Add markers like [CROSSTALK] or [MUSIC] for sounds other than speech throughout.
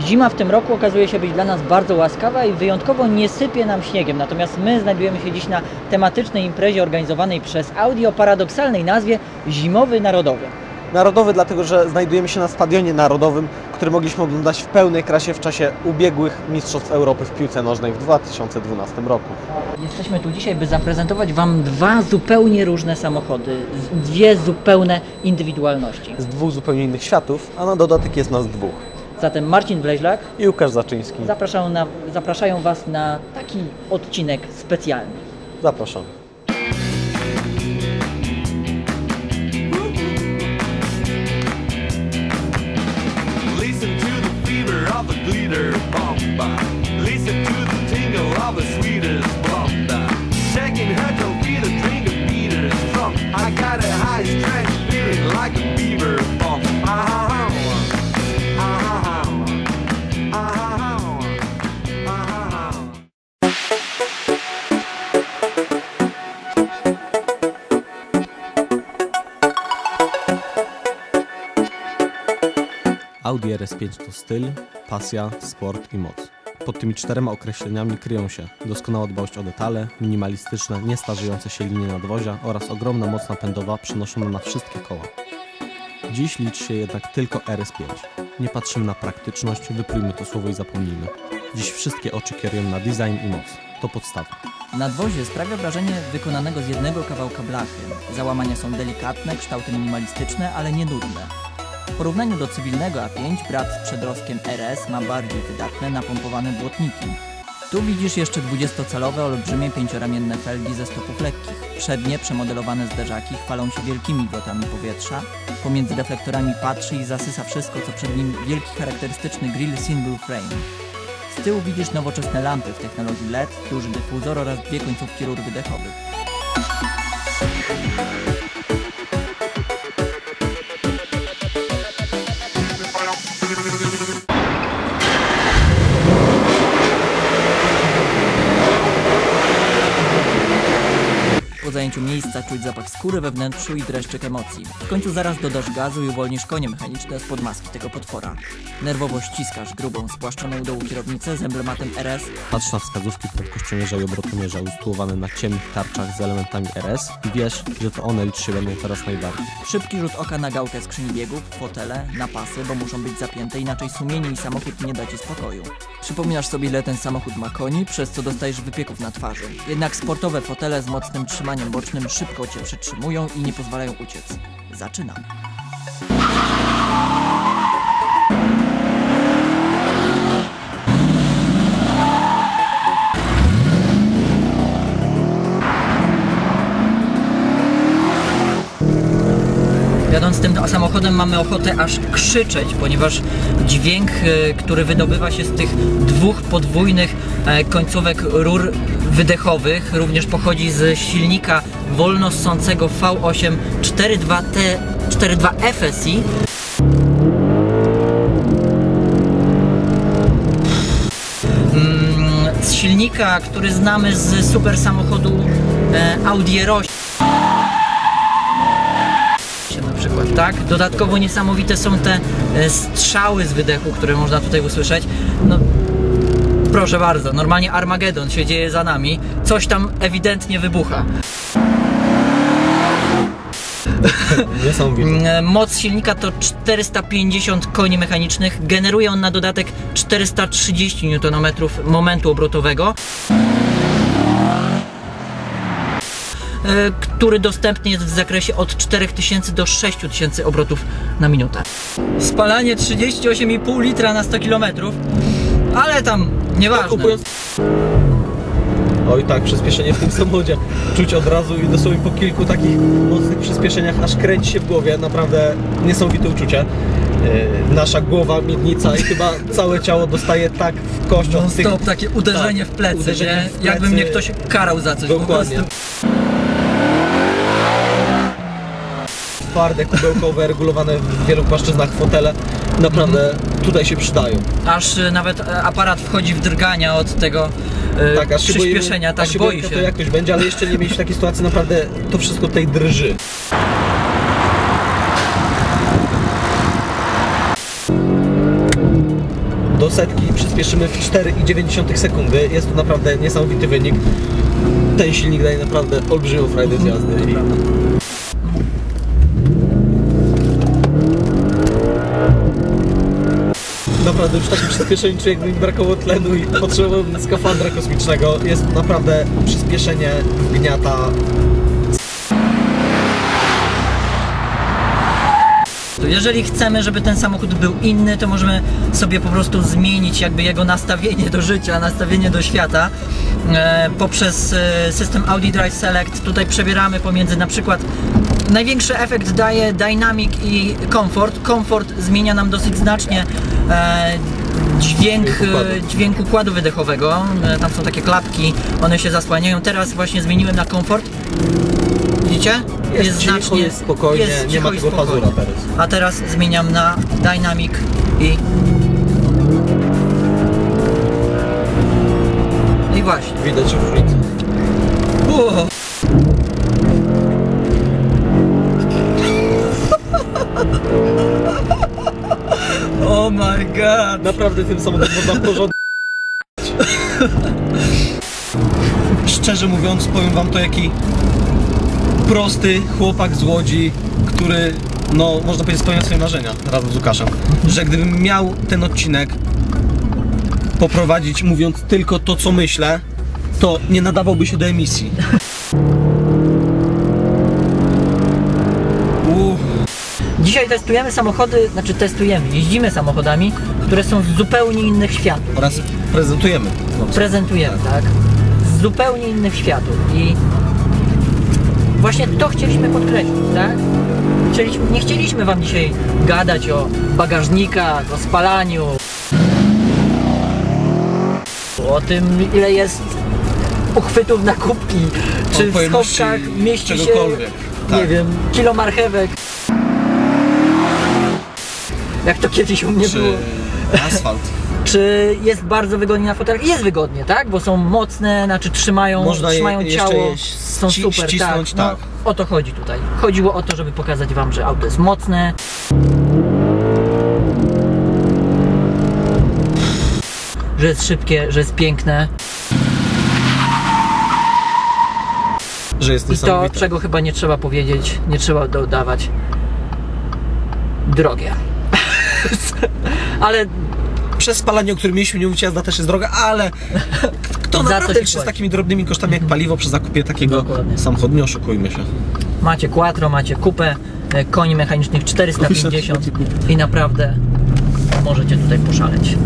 Zima w tym roku okazuje się być dla nas bardzo łaskawa i wyjątkowo nie sypie nam śniegiem. Natomiast my znajdujemy się dziś na tematycznej imprezie organizowanej przez Audi o paradoksalnej nazwie Zimowy Narodowy. Narodowy, dlatego że znajdujemy się na Stadionie Narodowym, który mogliśmy oglądać w pełnej krasie w czasie ubiegłych Mistrzostw Europy w piłce nożnej w 2012 roku. Jesteśmy tu dzisiaj, by zaprezentować Wam dwa zupełnie różne samochody, dwie zupełne indywidualności. Z dwóch zupełnie innych światów, a na dodatek jest nas dwóch. Zatem Marcin Bleźlak I Łukasz Zaczyński. zapraszają, na, zapraszają Was na taki odcinek specjalny. Zapraszam. RS5 to styl, pasja, sport i moc. Pod tymi czterema określeniami kryją się doskonała dbałość o detale, minimalistyczne, niestarzejące się linie nadwozia oraz ogromna moc napędowa przenoszona na wszystkie koła. Dziś liczy się jednak tylko RS5. Nie patrzymy na praktyczność, wyplujmy to słowo i zapomnijmy. Dziś wszystkie oczy kierują na design i moc. To podstawa. Nadwozie sprawia wrażenie wykonanego z jednego kawałka blachy. Załamania są delikatne, kształty minimalistyczne, ale nie nudne. Porównaniu do cywilnego A5 brat z przedrostkiem RS ma bardziej wydatne, napompowane błotniki. Tu widzisz jeszcze 20-calowe, olbrzymie pięcioramienne felgi ze stopów lekkich. Przednie, przemodelowane zderzaki chwalą się wielkimi wlotami powietrza. Pomiędzy reflektorami patrzy i zasysa wszystko, co przed nim wielki charakterystyczny grill single frame. Z tyłu widzisz nowoczesne lampy w technologii LED, duży dyfuzor oraz dwie końcówki rur wydechowych. Miejsca czuć zapach skóry we wnętrzu i dreszczyk emocji. W końcu zaraz dodasz gazu i uwolnisz konie mechaniczne spod maski tego potwora. Nerwowo ściskasz grubą, spłaszczoną u dołu kierownicę z emblematem RS Patrz na wskazówki prędkościomierza i obrotomierza usytuowane na ciemnych tarczach z elementami RS i wiesz, że to one liczy się będą teraz najbardziej. Szybki rzut oka na gałkę skrzyni biegów, fotele, na pasy, bo muszą być zapięte, inaczej sumienie i samochód nie da ci spokoju. Przypominasz sobie, ile ten samochód ma koni, przez co dostajesz wypieków na twarzy. Jednak sportowe fotele z mocnym trzymaniem bocznym szybko cię przytrzymują i nie pozwalają uciec. Zaczynamy. Jadąc tym samochodem mamy ochotę aż krzyczeć, ponieważ dźwięk, e, który wydobywa się z tych dwóch podwójnych e, końcówek rur wydechowych, również pochodzi z silnika wolno ssącego V8 42T 42 FSI. Z silnika, który znamy z super samochodu e, Audi R8 się na przykład, tak? Dodatkowo niesamowite są te e, strzały z wydechu, które można tutaj usłyszeć. No, proszę bardzo, normalnie Armagedon się dzieje za nami. Coś tam ewidentnie wybucha. [LAUGHS] Niesamowite. Mm, Moc silnika to 450 koni mechanicznych. Generuje on na dodatek 430 Nm momentu obrotowego. e, który dostępny jest w zakresie od 4000 do 6000 obrotów na minutę. Spalanie 38,5 litra na 100 km, ale tam nieważne. Oj tak, przyspieszenie w tym samochodzie czuć od razu i dosłownie po kilku takich mocnych przyspieszeniach aż kręci się w głowie, naprawdę niesamowite uczucie. Yy, Nasza głowa, miednica i chyba całe ciało dostaje tak w kość od tych... stop, takie uderzenie tak, w plecy, uderzenie nie? w plecy. Jakby mnie ktoś karał za coś. Dokładnie. Twarde, kubełkowe, regulowane w wielu płaszczyznach fotele naprawdę tutaj się przydają. Aż e, nawet e, aparat wchodzi w drgania od tego Tak, aż się boimy- przyspieszenia, tak aż się boi się. to jakoś będzie, ale jeszcze nie mieliśmy takiej sytuacji, naprawdę to wszystko tutaj drży. do setki przyspieszymy w 4,9 sekundy. Jest to naprawdę niesamowity wynik. Ten silnik daje naprawdę olbrzymią frajdę z jazdy. Naprawdę już takim przyspieszeniu czuję, jakby mi brakowało tlenu i potrzebowałbym skafandra kosmicznego. Jest naprawdę przyspieszenie wgniata To jeżeli chcemy, żeby ten samochód był inny, to możemy sobie po prostu zmienić jakby jego nastawienie do życia, nastawienie do świata e, poprzez e, system Audi Drive Select. Tutaj przebieramy pomiędzy na przykład największy efekt daje Dynamic i Comfort. Comfort zmienia nam dosyć znacznie e, dźwięk, Dźwięk układu. e, wydechowego. E, Tam są takie klapki, one się zasłaniają. Teraz właśnie zmieniłem na Comfort. Widzicie? Jest cicho, jest spokojnie, jest nie ma tego pazura teraz. A teraz zmieniam na Dynamic i... I właśnie. Widać różnicę. Uuu. God. Naprawdę tym samochodem można porządnie. Szczerze mówiąc, powiem wam to jaki prosty chłopak z Łodzi, który, no, można powiedzieć, spełnia swoje marzenia razem z Łukaszem. Że gdybym miał ten odcinek poprowadzić mówiąc tylko to, co myślę, to nie nadawałby się do emisji. Testujemy samochody, znaczy testujemy, jeździmy samochodami, które są z zupełnie innych światów. Oraz prezentujemy. prezentujemy, tak? Z zupełnie innych światów i właśnie to chcieliśmy podkreślić, tak? Chcieliśmy, nie chcieliśmy Wam dzisiaj gadać o bagażnikach, o spalaniu, o tym ile jest uchwytów na kubki, czy w schowkach mieści się, nie Tak. wiem, kilo marchewek. Jak to kiedyś u mnie było. Czy asfalt. [LAUGHS] Czy jest bardzo wygodnie na fotelach? Jest wygodnie, tak? Bo są mocne, znaczy trzymają, Można je trzymają jeszcze ciało, je są ści- super, ścisnąć, tak. tak. No, o to chodzi tutaj. Chodziło o to, żeby pokazać Wam, że auto jest mocne. Że jest szybkie, że jest piękne. Że jest I to, czego chyba nie trzeba powiedzieć, nie trzeba dodawać. Drogie. Ale Przez spalanie, o którym mieliśmy nie mówić, jazda też jest droga, ale kto naprawdę się czy z takimi drobnymi kosztami jak paliwo przy zakupie takiego Dokładnie. samochodu, nie oszukujmy się. Macie quattro, macie kupę, e, koni mechanicznych 450 i naprawdę możecie tutaj poszaleć.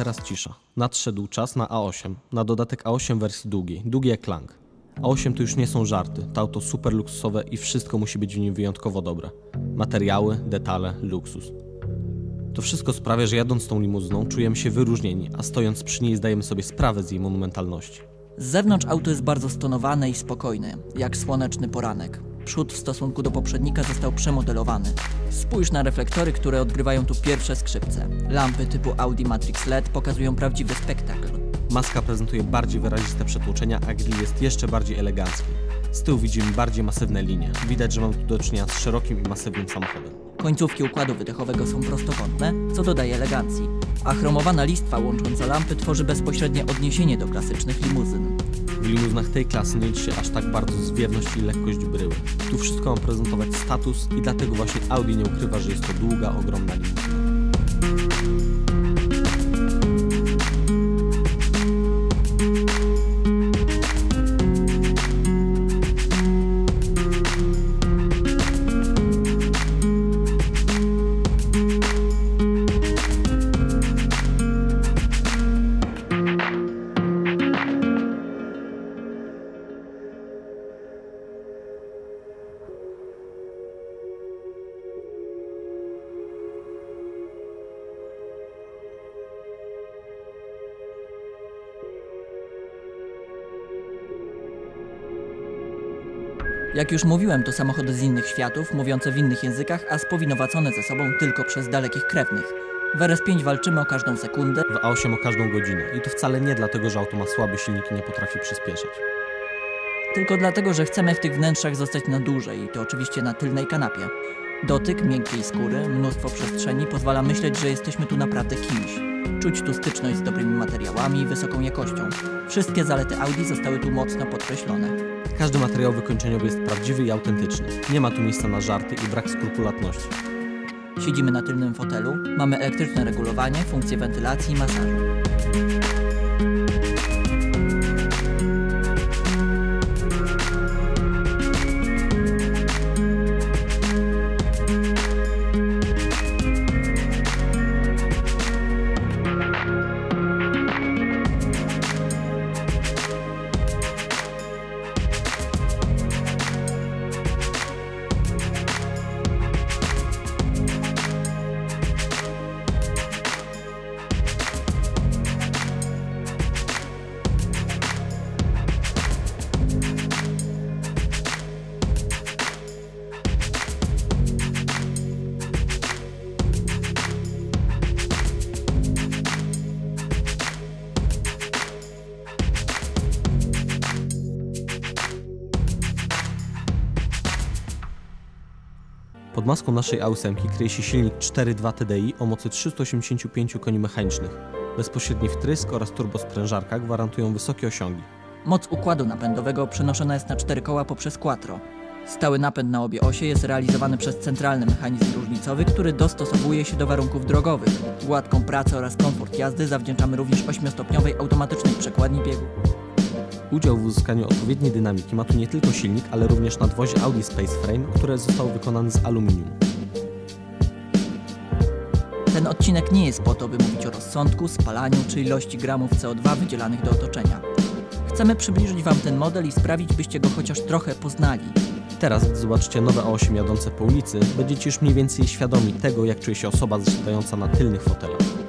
Teraz cisza. Nadszedł czas na A8. Na dodatek A8 wersji długiej. Długi jak lang. A8 to już nie są żarty. To auto super luksusowe i wszystko musi być w nim wyjątkowo dobre. Materiały, detale, luksus. To wszystko sprawia, że jadąc tą limuzyną czujemy się wyróżnieni, a stojąc przy niej zdajemy sobie sprawę z jej monumentalności. Z zewnątrz auto jest bardzo stonowane i spokojne, jak słoneczny poranek. Przód w stosunku do poprzednika został przemodelowany. Spójrz na reflektory, które odgrywają tu pierwsze skrzypce. Lampy typu Audi Matrix LED pokazują prawdziwy spektakl. Maska prezentuje bardziej wyraziste przetłoczenia, a grill jest jeszcze bardziej elegancki. Z tyłu widzimy bardziej masywne linie. Widać, że mamy tu do czynienia z szerokim i masywnym samochodem. Końcówki układu wydechowego są prostokątne, co dodaje elegancji, a chromowana listwa łącząca lampy tworzy bezpośrednie odniesienie do klasycznych limuzyn. W limuzynach tej klasy nie liczy się aż tak bardzo zwiewność i lekkość bryły. Tu wszystko ma prezentować status i dlatego właśnie Audi nie ukrywa, że jest to długa, ogromna limuzyna. Jak już mówiłem, to samochody z innych światów, mówiące w innych językach, a spowinowacone ze sobą tylko przez dalekich krewnych. W RS5 walczymy o każdą sekundę, W A8 o każdą godzinę. I to wcale nie dlatego, że auto ma słaby silnik i nie potrafi przyspieszać. tylko dlatego, że chcemy w tych wnętrzach zostać na dłużej i to oczywiście na tylnej kanapie. Dotyk miękkiej skóry, mnóstwo przestrzeni pozwala myśleć, że jesteśmy tu naprawdę kimś. Czuć tu styczność z dobrymi materiałami i wysoką jakością. Wszystkie zalety Audi zostały tu mocno podkreślone. Każdy materiał wykończeniowy jest prawdziwy i autentyczny. Nie ma tu miejsca na żarty i brak skrupulatności. Siedzimy na tylnym fotelu, mamy elektryczne regulowanie, funkcje wentylacji i masażu. Maską naszej A8 kryje się silnik 4.2 TDI o mocy 385 koni mechanicznych. Bezpośredni wtrysk oraz turbosprężarka gwarantują wysokie osiągi. Moc układu napędowego przenoszona jest na cztery koła poprzez quattro. Stały napęd na obie osie jest realizowany przez centralny mechanizm różnicowy, który dostosowuje się do warunków drogowych. Gładką pracę oraz komfort jazdy zawdzięczamy również 8-stopniowej automatycznej przekładni biegu. Udział w uzyskaniu odpowiedniej dynamiki ma tu nie tylko silnik, ale również nadwozie Audi Space Frame, które zostało wykonane z aluminium. Ten odcinek nie jest po to, by mówić o rozsądku, spalaniu czy ilości gramów CO2 wydzielanych do otoczenia. Chcemy przybliżyć Wam ten model i sprawić, byście go chociaż trochę poznali. Teraz, gdy zobaczycie nowe A8 jadące po ulicy, będziecie już mniej więcej świadomi tego, jak czuje się osoba zasiadająca na tylnych fotelach.